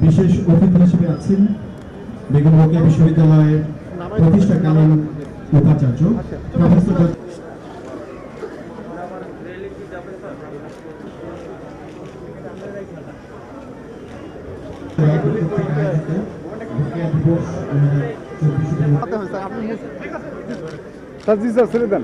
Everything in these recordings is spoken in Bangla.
বিশেষ অতিথি হিসেবে আছেন বেগম রোকেয়া বিশ্ববিদ্যালয়ের প্রতিষ্ঠাকালীন উপাচার্য প্রফেসর কর্তৃক আয়োজিত রোকেয়া দিবস দুই হাজার চব্বিশ জি স্যার ছেড়ে দেন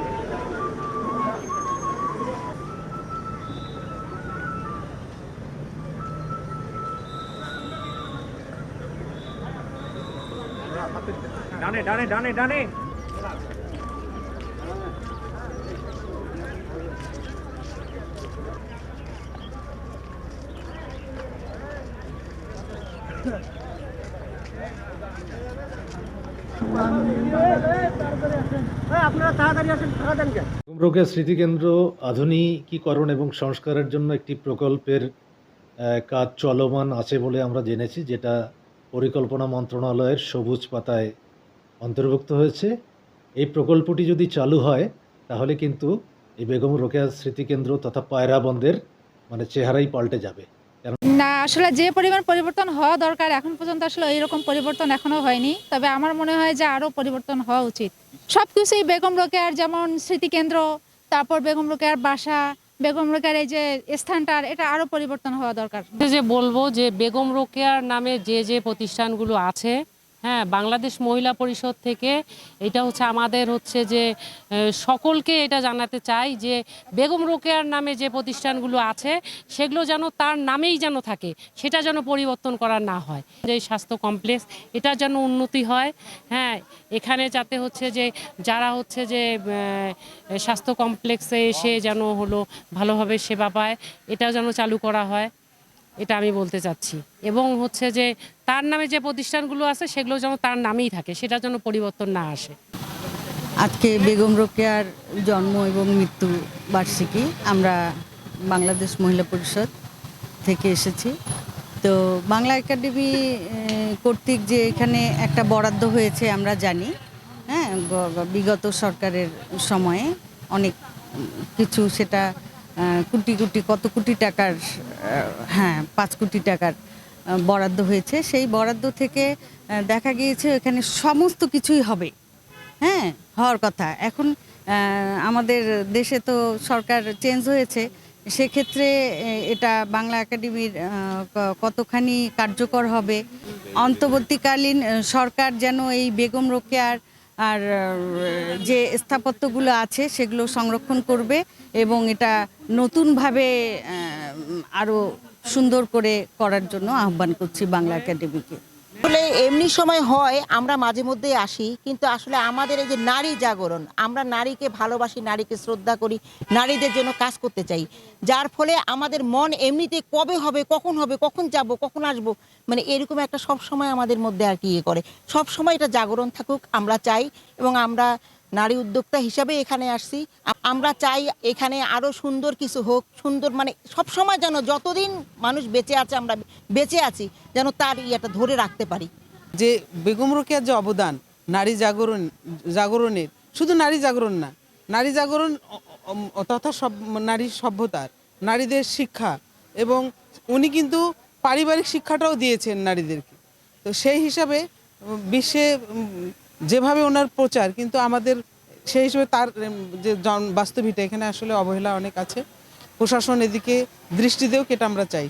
ডানে ডানে ডানে ডানে। স্মৃতিকেন্দ্র আধুনিকীকরণ এবং সংস্কারের জন্য একটি প্রকল্পের কাজ চলমান আছে বলে আমরা জেনেছি, যেটা পরিকল্পনা মন্ত্রণালয়ের সবুজ পাতায় অন্তর্ভুক্ত হয়েছে। এই প্রকল্পটি যদি চালু হয়, তাহলে কিন্তু এই বেগম রোকেয়া স্মৃতিকেন্দ্র তথা পায়রা বন্ধের মানে চেহারাই পাল্টে যাবে। না, আসলে যে পরিমাণ পরিবর্তন হওয়া দরকার এখন পর্যন্ত আসলে এরকম পরিবর্তন এখনও হয়নি। তবে আমার মনে হয় যে আরও পরিবর্তন হওয়া উচিত। সব কিছুই বেগম রোকেয়ার যেমন স্মৃতিকেন্দ্র, তারপর বেগম রোকেয়ার বাসা বেগম রোকেয়ার এই যে স্থানটার এটা আরও পরিবর্তন হওয়া দরকার। যে বলব যে বেগম রোকেয়ার নামে যে যে প্রতিষ্ঠানগুলো আছে হ্যাঁ বাংলাদেশ মহিলা পরিষদ থেকে এটা হচ্ছে আমাদের হচ্ছে যে সকলকে এটা জানাতে চাই যে, বেগম রোকেয়ার নামে যে প্রতিষ্ঠানগুলো আছে, সেগুলো যেন তার নামেই যেন থাকে, সেটা যেন পরিবর্তন করা না হয়। যে স্বাস্থ্য কমপ্লেক্স, এটা যেন উন্নতি হয় হ্যাঁ এখানে যাতে হচ্ছে যে, যারা হচ্ছে যে স্বাস্থ্য কমপ্লেক্সে এসে যেন হলো ভালোভাবে সেবা পায়, এটা যেন চালু করা হয়। এটা আমি বলতে চাচ্ছি। এবং হচ্ছে যে, তার নামে যে প্রতিষ্ঠানগুলো আছে, সেগুলো যেন তার নামেই থাকে সেটা যেন পরিবর্তন না আসে। আজকে বেগম রোকেয়ার জন্ম এবং মৃত্যু বার্ষিকী, আমরা বাংলাদেশ মহিলা পরিষদ থেকে এসেছি। তো বাংলা একাডেমি কর্তৃক যে এখানে একটা বরাদ্দ হয়েছে, আমরা জানি। হ্যাঁ বিগত সরকারের সময়ে অনেক কিছু সেটা কোটি কোটি, কত কোটি টাকার হ্যাঁ পাঁচ কোটি টাকার বরাদ্দ হয়েছে। সেই বরাদ্দ থেকে দেখা গিয়েছে এখানে সমস্ত কিছুই হবে। হ্যাঁ হওয়ার কথা। এখন আমাদের দেশে তো সরকার চেঞ্জ হয়েছে। সেক্ষেত্রে এটা বাংলা একাডেমির কতখানি কার্যকর হবে? অন্তর্বর্তীকালীন সরকার যেন এই বেগম রোকেয়ার আর যে স্থাপত্যগুলো আছে সেগুলো সংরক্ষণ করবে এবং এটা নতুনভাবে আরও সুন্দর করে করার জন্য আহ্বান করছি বাংলা একাডেমিকে। আসলে এমনি সময় হয়, আমরা মাঝে মধ্যে আসি, কিন্তু আসলে আমাদের এই যে নারী জাগরণ, আমরা নারীকে ভালোবাসি, নারীকে শ্রদ্ধা করি, নারীদের জন্য কাজ করতে চাই। যার ফলে আমাদের মন এমনিতে কবে হবে, কখন হবে, কখন যাব, কখন আসব মানে এরকম একটা সব সময় আমাদের মধ্যে আর কি ইয়ে করে। সব সময় এটা জাগরণ থাকুক, আমরা চাই, এবং আমরা নারী উদ্যোক্তা হিসাবে এখানে আসছি। আমরা চাই এখানে আরও সুন্দর কিছু হোক, সুন্দর মানে সব সময় যেন যতদিন মানুষ বেঁচে আছে আমরা বেঁচে আছি, যেন তার ইয়েটা ধরে রাখতে পারি। যে বেগম রোকেয়ার যে অবদান, নারী জাগরণ, জাগরণের, শুধু নারী জাগরণ না, নারী জাগরণ তথা সব নারী সভ্যতার, নারীদের শিক্ষা এবং উনি কিন্তু পারিবারিক শিক্ষাটাও দিয়েছেন নারীদেরকে। তো সেই হিসাবে বিশ্বে যেভাবে ওনার প্রচার, কিন্তু আমাদের সেই হিসেবে তার যে বাস্তবিকটা এখানে আসলে অবহেলা অনেক আছে। প্রশাসন এদিকে দৃষ্টি এটা আমরা চাই।